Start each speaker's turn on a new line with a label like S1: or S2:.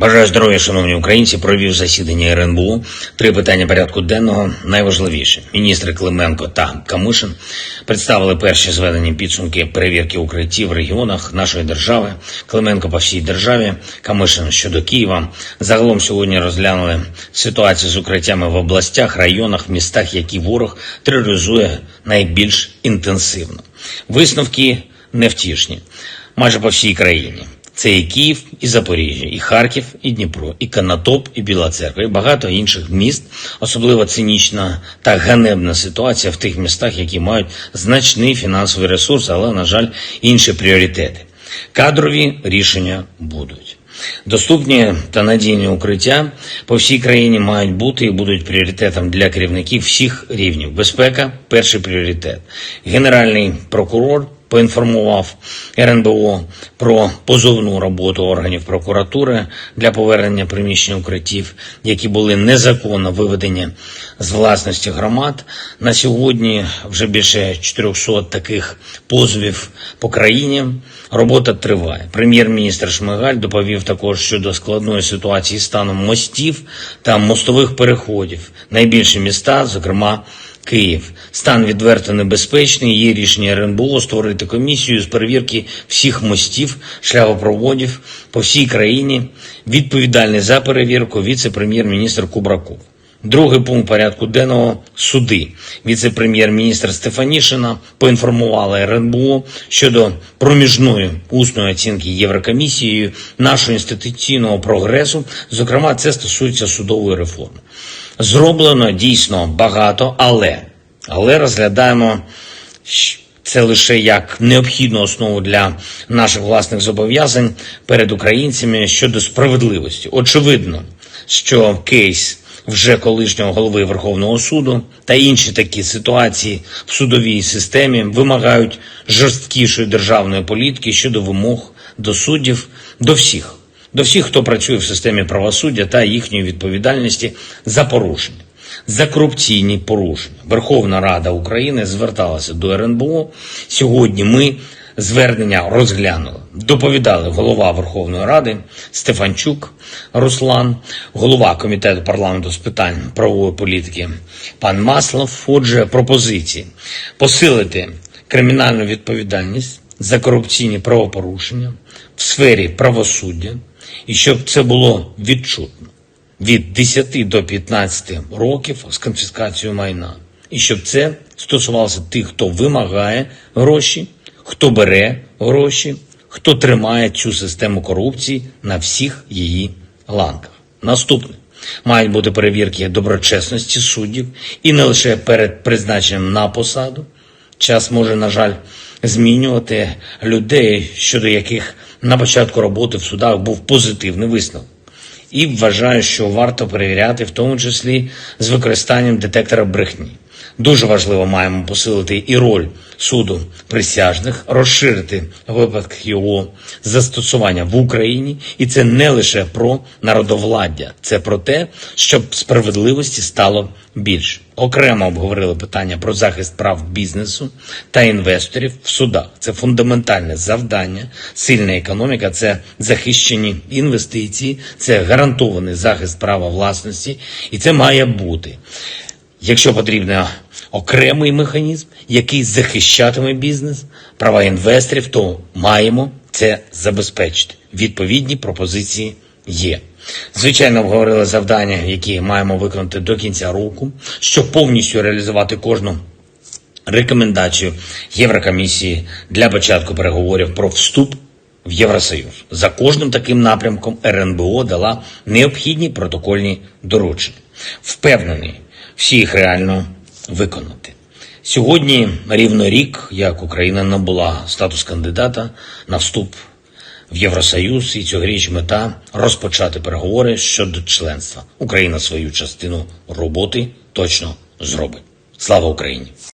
S1: Бажаю здоров'я, шановні українці. Провів засідання РНБО. Три питання порядку денного. Найважливіше. Міністри Клименко та Камишин представили перші зведені підсумки перевірки укриттів в регіонах нашої держави. Клименко по всій державі, Камишин щодо Києва. Загалом сьогодні розглянули ситуацію з укриттями в областях, районах, містах, які ворог тероризує найбільш інтенсивно. Висновки невтішні майже по всій країні. Це і Київ, і Запоріжжя, і Харків, і Дніпро, і Канатоп, і Біла Церква, і багато інших міст. Особливо цинічна та ганебна ситуація в тих містах, які мають значний фінансовий ресурс, але, на жаль, інші пріоритети. Кадрові рішення будуть. Доступні та надійні укриття по всій країні мають бути і будуть пріоритетом для керівників всіх рівнів. Безпека перший пріоритет. Генеральний прокурор поінформував РНБО про позовну роботу органів прокуратури для повернення приміщень укриттів, які були незаконно виведені з власності громад. На сьогодні вже більше 400 таких позовів по країні. Робота триває. Прем'єр-міністр Шмигаль доповів також щодо складної ситуації станом мостів та мостових переходів. Найбільші міста, зокрема. Київ стан відверто небезпечний. Є рішення РНБО створити комісію з перевірки всіх мостів, шляхопроводів по всій країні. Відповідальний за перевірку віце-прем'єр-міністр Кубраков. Другий пункт порядку денного суди. Віце-прем'єр-міністр Стефанішина поінформувала РНБО щодо проміжної усної оцінки Єврокомісією нашого інституційного прогресу. Зокрема, це стосується судової реформи. Зроблено дійсно багато, але, але розглядаємо це лише як необхідну основу для наших власних зобов'язань перед українцями щодо справедливості. Очевидно, що кейс вже колишнього голови Верховного суду та інші такі ситуації в судовій системі вимагають жорсткішої державної політики щодо вимог до суддів, до всіх, до всіх, хто працює в системі правосуддя та їхньої відповідальності за порушення. За корупційні порушення Верховна Рада України зверталася до РНБО. Сьогодні ми звернення розглянули. Доповідали голова Верховної Ради Стефанчук Руслан, голова комітету парламенту з питань правової політики пан Маслов. Отже, пропозиції посилити кримінальну відповідальність за корупційні правопорушення в сфері правосуддя, і щоб це було відчутно від 10 до 15 років з конфіскацією майна. І щоб це стосувалося тих, хто вимагає гроші, хто бере гроші, хто тримає цю систему корупції на всіх її ланках. Наступне. Мають бути перевірки доброчесності суддів і не лише перед призначенням на посаду. Час може, на жаль, змінювати людей, щодо яких на початку роботи в судах був позитивний висновок і вважаю, що варто перевіряти, в тому числі з використанням детектора брехні. Дуже важливо маємо посилити і роль суду присяжних, розширити випадки його застосування в Україні, і це не лише про народовладдя, це про те, щоб справедливості стало більше. Окремо обговорили питання про захист прав бізнесу та інвесторів в судах. Це фундаментальне завдання. Сильна економіка це захищені інвестиції, це гарантований захист права власності, і це має бути. Якщо потрібно окремий механізм, який захищатиме бізнес, права інвесторів, то маємо це забезпечити. Відповідні пропозиції є. Звичайно, обговорили завдання, які маємо виконати до кінця року, щоб повністю реалізувати кожну рекомендацію Єврокомісії для початку переговорів про вступ в Євросоюз. За кожним таким напрямком РНБО дала необхідні протокольні доручення. Впевнений, всі їх реально виконати. Сьогодні рівно рік, як Україна набула статус кандидата на вступ в Євросоюз, і цьогоріч мета розпочати переговори щодо членства. Україна свою частину роботи точно зробить. Слава Україні!